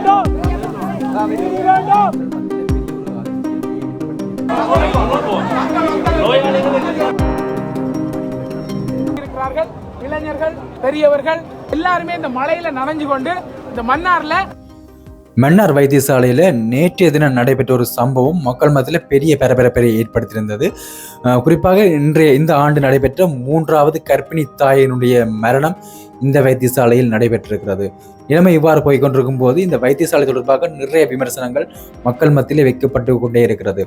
வேண்டும் இருக்கிறார்கள் இளைஞர்கள் பெரியவர்கள் எல்லாருமே இந்த மலையில நனைஞ்சு கொண்டு இந்த மன்னார்ல மன்னார் வைத்தியசாலையில் நேற்றைய தினம் நடைபெற்ற ஒரு சம்பவம் மக்கள் மத்தியில் பெரிய பரபரப்பை ஏற்படுத்தியிருந்தது. குறிப்பாக இன்றைய இந்த ஆண்டு நடைபெற்ற மூன்றாவது கர்ப்பிணி தாயினுடைய மரணம். இந்த வைத்தியசாலையில் நடைபெற்றிருக்கிறது. நிலைமை இவ்வாறு போய்கொண்டிருக்கும் போது இந்த வைத்தியசாலை தொடர்பாக நிறைய விமர்சனங்கள் மக்கள் மத்தியில் வைக்கப்பட்டு கொண்டே இருக்கிறது.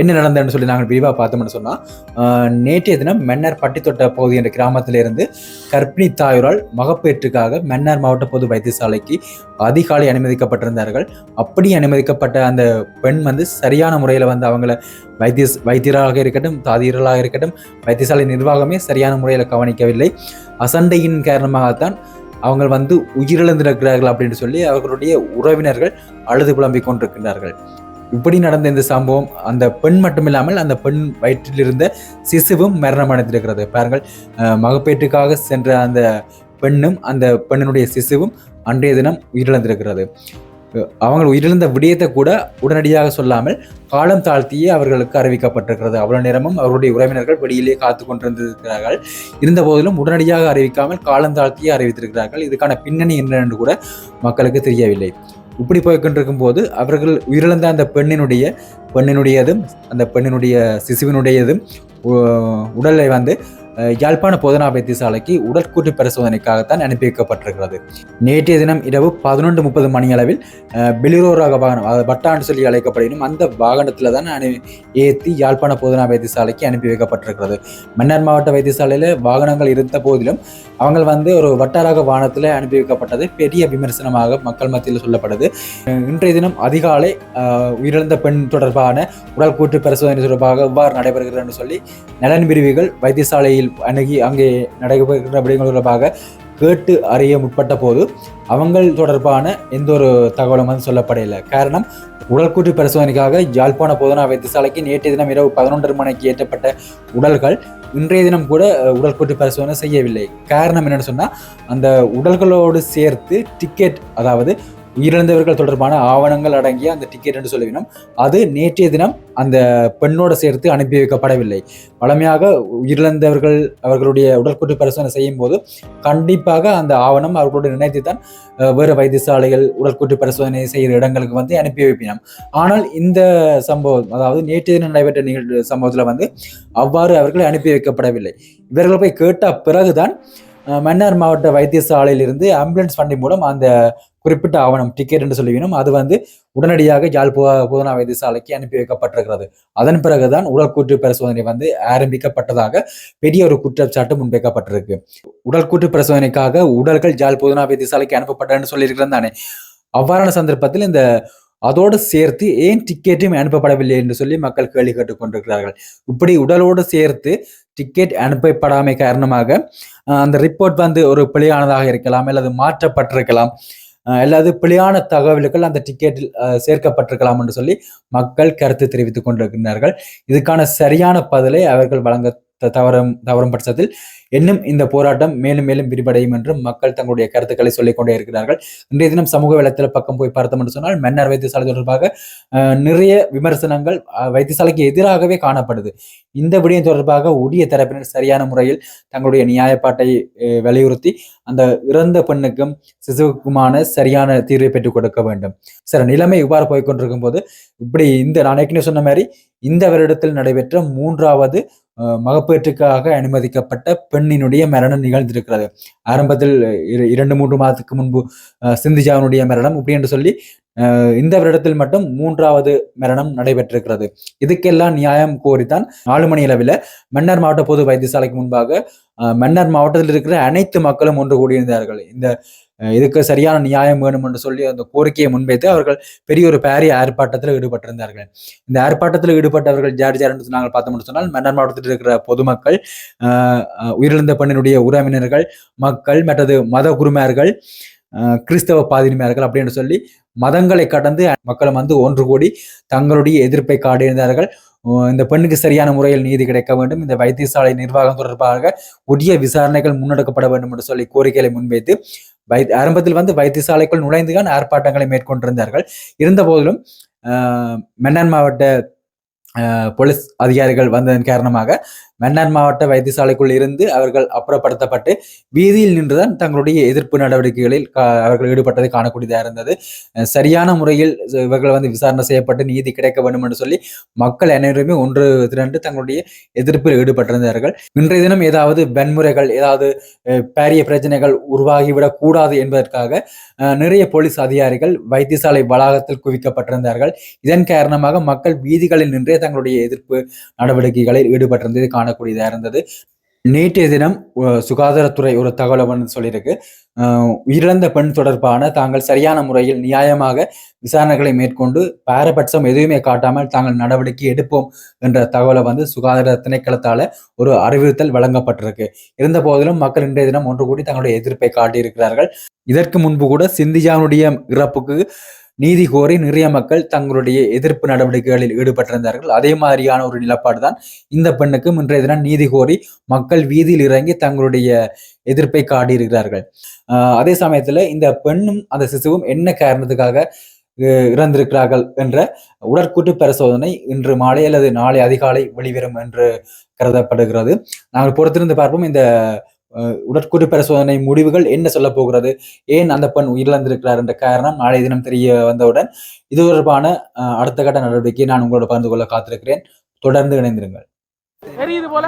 என்ன நடந்ததுன்னு சொல்லி நாங்கள் விரிவாக பார்த்தோம்னு சொன்னால் நேற்றைய தினம் மன்னர் பட்டித்தொட்ட பகுதி என்ற கிராமத்திலிருந்து கர்ப்பிணி தாயோரால் மகப்பேற்றுக்காக மன்னார் மாவட்ட பொது வைத்தியசாலைக்கு அதிகாலை அனுமதிக்கப்பட்டிருந்தார்கள். அப்படி அனுமதிக்கப்பட்ட அந்த பெண் வந்து சரியான முறையில் வந்து அவங்கள வைத்திய வைத்தியராக இருக்கட்டும் தாதியர்களாக இருக்கட்டும் வைத்தியசாலை நிர்வாகமே சரியான முறையில் கவனிக்கவில்லை. அசண்டையின் காரணமாகத்தான் அவங்க வந்து உயிரிழந்திருக்கிறார்கள் அப்படின்னு சொல்லி அவர்களுடைய உறவினர்கள் அழுது புலம்பிக் கொண்டிருக்கிறார்கள் இப்படி நடந்த இந்த சம்பவம் அந்த பெண் மட்டுமில்லாமல் அந்த பெண் வயிற்றில் இருந்த சிசுவும் மரணம் அடைந்திருக்கிறது. பாருங்கள் மகப்பேற்றுக்காக சென்ற அந்த பெண்ணும் அந்த பெண்ணினுடைய சிசுவும் அன்றைய தினம் உயிரிழந்திருக்கிறது. அவங்க உயிரிழந்த விடயத்தை கூட உடனடியாக சொல்லாமல் காலம் தாழ்த்தியே அவர்களுக்கு அறிவிக்கப்பட்டிருக்கிறது. அவ்வளவு நேரமும் அவருடைய உறவினர்கள் வெளியிலே காத்து கொண்டிருந்திருக்கிறார்கள். இருந்த போதிலும் உடனடியாக அறிவிக்காமல் காலம் தாழ்த்தியே அறிவித்திருக்கிறார்கள். இதுக்கான பின்னணி என்ன என்று கூட மக்களுக்கு தெரியவில்லை. இப்படி போய்கொண்டிருக்கும் போது அவர்கள் உயிரிழந்த அந்த பெண்ணினுடைய பெண்ணினுடையதும் அந்த பெண்ணினுடைய சிசுவினுடையதும் உடலை வந்து யாழ்ப்பாண போதனா வைத்தியசாலைக்கு உடற்கூட்டு பரிசோதனைக்காகத்தான் அனுப்பி வைக்கப்பட்டிருக்கிறது. நேற்றைய தினம் இரவு பதினொன்று முப்பது மணி அளவில் பெலிரோ ரக வாகனம் அது பட்டாண்டு சொல்லி அழைக்கப்படினும் அந்த வாகனத்தில் தான் அனு ஏற்றி யாழ்ப்பாண போதனா வைத்தியசாலைக்கு அனுப்பி வைக்கப்பட்டிருக்கிறது. மன்னார் மாவட்ட வைத்தியசாலையில் வாகனங்கள் இருந்த போதிலும் அவங்க வந்து ஒரு வட்டாரக வாகனத்தில் அனுப்பி வைக்கப்பட்டது. பெரிய விமர்சனமாக மக்கள் மத்தியில் சொல்லப்படுது. இன்றைய தினம் அதிகாலை உயிரிழந்த பெண் தொடர்பான உடல் கூட்டு பரிசோதனை தொடர்பாக எவ்வாறு நடைபெறுகிறதுன்னு சொல்லி நலன் பிரிவுகள் வைத்தியசாலையில் அணுகி அங்கே நடைபெறுகின்ற விடயங்கள் தொடர்பாக கேட்டு அறிய முற்பட்ட போது அவங்கள் தொடர்பான எந்த ஒரு தகவலும் வந்து சொல்லப்படவில்லை. காரணம் உடற்கூற்று பரிசோதனைக்காக யாழ்ப்பாண போதனா வைத்தியசாலைக்கு நேற்றைய தினம் இரவு பதினொன்றரை மணிக்கு ஏற்றப்பட்ட உடல்கள் இன்றைய தினம் கூட உடற்கூற்று பரிசோதனை செய்யவில்லை. காரணம் என்னன்னு சொன்னால் அந்த உடல்களோடு சேர்த்து டிக்கெட் அதாவது உயிரிழந்தவர்கள் தொடர்பான ஆவணங்கள் அடங்கிய அந்த டிக்கெட் என்று சொல்லுவினோம் அது நேற்றைய தினம் அந்த பெண்ணோடு சேர்த்து அனுப்பி வைக்கப்படவில்லை. வழமையாக உயிரிழந்தவர்கள் அவர்களுடைய உடற்கூட்டு பரிசோதனை செய்யும் போது கண்டிப்பாக அந்த ஆவணம் அவர்களுடைய நினைத்து தான் வேறு வைத்தியசாலைகள் உடற்கூட்டு பரிசோதனை செய்கிற இடங்களுக்கு வந்து அனுப்பி வைப்பினோம். ஆனால் இந்த சம்பவம் அதாவது நேற்றைய தினம் நடைபெற்ற நிகழ்வு சம்பவத்தில் வந்து அவ்வாறு அவர்கள் அனுப்பி வைக்கப்படவில்லை. இவர்கள் போய் கேட்ட பிறகுதான் மன்னார் மாவட்ட வைத்தியசாலையிலிருந்து ஆம்புலன்ஸ் வண்டி மூலம் அந்த குறிப்பிட்ட ஆவணம் டிக்கெட் என்று சொல்லுவினோம் அது வந்து உடனடியாக யாழ் புதனா போதனா வைத்தியசாலைக்கு அனுப்பி வைக்கப்பட்டிருக்கிறது. அதன் பிறகுதான் உடற்கூற்று பரிசோதனை வந்து ஆரம்பிக்கப்பட்டதாக பெரிய ஒரு குற்றச்சாட்டு முன்வைக்கப்பட்டிருக்கு. உடற்கூற்று பரிசோதனைக்காக உடல்கள் ஜாழ் போதனா வைத்தியசாலைக்கு அனுப்பப்பட்டன்னு சொல்லியிருக்கிறேன் தானே. அவ்வாறான சந்தர்ப்பத்தில் இந்த அதோடு சேர்த்து ஏன் டிக்கெட்டும் அனுப்பப்படவில்லை என்று சொல்லி மக்கள் கேள்வி கேட்டுக் கொண்டிருக்கிறார்கள். இப்படி உடலோடு சேர்த்து டிக்கெட் அனுப்பப்படாமை காரணமாக அந்த ரிப்போர்ட் வந்து ஒரு பிழையானதாக இருக்கலாம் அல்லது மாற்றப்பட்டிருக்கலாம். அல்லது பிழையான தகவல்கள் அந்த டிக்கெட்டில் சேர்க்கப்பட்டிருக்கலாம் என்று சொல்லி மக்கள் கருத்து தெரிவித்துக் கொண்டிருக்கிறார்கள் இதுக்கான சரியான பதிலை அவர்கள் வழங்க தவறும் தவறும் பட்சத்தில் இன்னும் இந்த போராட்டம் மேலும் மேலும் விரிவடையும் என்றும் மக்கள் தங்களுடைய கருத்துக்களை சொல்லிக் கொண்டே இருக்கிறார்கள். இன்றைய தினம் சமூக வலைத்தள பக்கம் போய் பார்த்தோம் என்று சொன்னால் மன்னர் வைத்தியசாலை தொடர்பாக நிறைய விமர்சனங்கள் வைத்தியசாலைக்கு எதிராகவே காணப்படுது. இந்த விடயம் தொடர்பாக உரிய தரப்பினர் சரியான முறையில் தங்களுடைய நியாயப்பாட்டை வலியுறுத்தி அந்த இறந்த பெண்ணுக்கும் சிசுவுக்குமான சரியான தீர்வை பெற்றுக் கொடுக்க வேண்டும். சில நிலைமை இவ்வாறு போய்க்கொண்டிருக்கும் போது இப்படி இந்த நான் ஏற்கனவே சொன்ன மாதிரி இந்த வருடத்தில் நடைபெற்ற மூன்றாவது மகப்பேற்றுக்காக அனுமதிக்கப்பட்ட பெண்ணினுடைய மரணம் நிகழ்ந்திருக்கிறது. ஆரம்பத்தில் இரு- இரண்டு மூன்று மாதத்துக்கு முன்பு அஹ், சிந்திஜாவினுடைய மரணம் இப்படி என்று சொல்லி இந்த வருடத்தில் மட்டும் மூன்றாவது மரணம் நடைபெற்றிருக்கிறது. இதுக்கெல்லாம் நியாயம் கோரித்தான் நாலு மணி அளவில் மன்னார் மாவட்ட பொது வைத்தியசாலைக்கு முன்பாக மன்னர் மன்னார் மாவட்டத்தில் இருக்கிற அனைத்து மக்களும் ஒன்று கூடியிருந்தார்கள். இந்த இதுக்கு சரியான நியாயம் வேணும் என்று சொல்லி அந்த கோரிக்கையை முன்வைத்து அவர்கள் பெரிய ஒரு பாரிய ஆர்ப்பாட்டத்தில் ஈடுபட்டிருந்தார்கள். இந்த ஆர்ப்பாட்டத்தில் ஈடுபட்டவர்கள் ஜார் ஜார் என்று நாங்கள் பார்த்தோம்னு சொன்னால் மன்னர் மாவட்டத்தில் இருக்கிற பொதுமக்கள் உயிரிழந்த பெண்ணினுடைய உறவினர்கள் மக்கள் மற்றது மத குருமார்கள் கிறிஸ்தவ பாதிரிமார்கள் அப்படின்னு சொல்லி மதங்களை கடந்து மக்களும் வந்து ஒன்று கூடி தங்களுடைய எதிர்ப்பை காட்டியிருந்தார்கள். இந்த பெண்ணுக்கு சரியான முறையில் நீதி கிடைக்க வேண்டும். இந்த வைத்தியசாலை நிர்வாகம் தொடர்பாக உரிய விசாரணைகள் முன்னெடுக்கப்பட வேண்டும் என்று சொல்லி கோரிக்கைகளை முன்வைத்து வை ஆரம்பத்தில் வந்து வைத்தியசாலைக்குள் நுழைந்துதான் ஆர்ப்பாட்டங்களை மேற்கொண்டிருந்தார்கள். இருந்த போதிலும் ஆஹ், மாவட்ட ஆஹ், போலீஸ் அதிகாரிகள் வந்ததன் காரணமாக மன்னார் மாவட்ட வைத்தியசாலைக்குள் இருந்து அவர்கள் அப்புறப்படுத்தப்பட்டு வீதியில் நின்றுதான் தங்களுடைய எதிர்ப்பு நடவடிக்கைகளில் அவர்கள் ஈடுபட்டதை காணக்கூடியதாக இருந்தது. சரியான முறையில் இவர்கள் வந்து விசாரணை செய்யப்பட்டு நீதி கிடைக்க வேண்டும் என்று சொல்லி மக்கள் அனைவருமே ஒன்று திரண்டு தங்களுடைய எதிர்ப்பில் ஈடுபட்டிருந்தார்கள். இன்றைய தினம் ஏதாவது வன்முறைகள் ஏதாவது பாரிய பிரச்சனைகள் உருவாகிவிடக் கூடாது என்பதற்காக நிறைய போலீஸ் அதிகாரிகள் வைத்தியசாலை வளாகத்தில் குவிக்கப்பட்டிருந்தார்கள். இதன் காரணமாக மக்கள் வீதிகளில் நின்றே தங்களுடைய எதிர்ப்பு நடவடிக்கைகளில் ஈடுபட்டிருந்தது காணக்கூடியதாக இருந்தது. நேற்றைய தினம் சுகாதாரத்துறை ஒரு தகவலை வந்து சொல்லியிருக்கு. உயிரிழந்த பெண் தொடர்பான தாங்கள் சரியான முறையில் நியாயமாக விசாரணைகளை மேற்கொண்டு பாரபட்சம் எதுவுமே காட்டாமல் தாங்கள் நடவடிக்கை எடுப்போம் என்ற தகவலை வந்து சுகாதார திணைக்களத்தால ஒரு அறிவுறுத்தல் வழங்கப்பட்டிருக்கு. இருந்த போதிலும் மக்கள் இன்றைய தினம் ஒன்று கூடி தங்களுடைய எதிர்ப்பை காட்டியிருக்கிறார்கள். இதற்கு முன்பு கூட சிந்தியாவுடைய இறப்புக்கு நீதி கோரி நிறைய மக்கள் தங்களுடைய எதிர்ப்பு நடவடிக்கைகளில் ஈடுபட்டிருந்தார்கள். அதே மாதிரியான ஒரு நிலப்பாடு தான் இந்த பெண்ணுக்கும் இன்றைய தினம் நீதி கோரி மக்கள் வீதியில் இறங்கி தங்களுடைய எதிர்ப்பை காட்டியிருக்கிறார்கள். அதே சமயத்துல இந்த பெண்ணும் அந்த சிசுவும் என்ன காரணத்துக்காக இறந்திருக்கிறார்கள் என்ற உடற்கூட்டு பரிசோதனை இன்று மாலை அல்லது நாளை அதிகாலை வெளிவரும் என்று கருதப்படுகிறது. நாங்கள் பொறுத்திருந்து பார்ப்போம். இந்த உடற்கூறு பரிசோதனை முடிவுகள் என்ன சொல்ல போகிறது? ஏன் அந்த பெண் உயிரிழந்திருக்கிறார் என்ற காரணம் நாளை தினம் தெரிய வந்தவுடன் இது தொடர்பான அடுத்த கட்ட நடவடிக்கையை நான் உங்களோட பகிர்ந்து கொள்ள காத்திருக்கிறேன். தொடர்ந்து இணைந்திருங்கள். தெரியுது போல.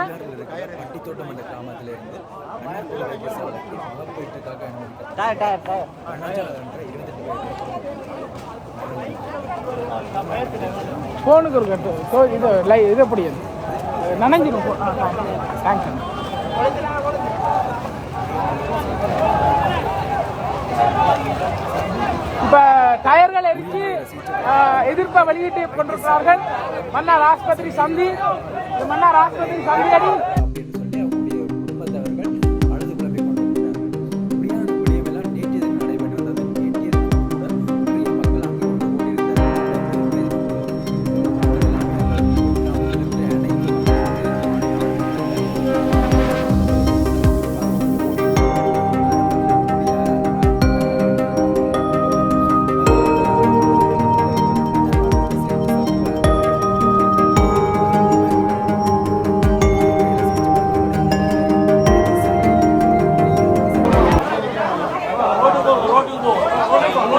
ஃபோனுக்கு ஒரு கட்டு. இது இது எப்படி? நனைஞ்சிடும் தேங்க்ஸ் எதிர்ப்பை வெளியிட்டு கொண்டிருக்கிறார்கள். மன்னார் ஆஸ்பத்திரி சந்தி மன்னார் ஆஸ்பத்திரி சந்தி அடி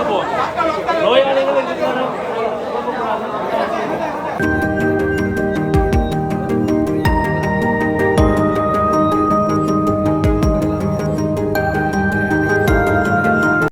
polvo. No hay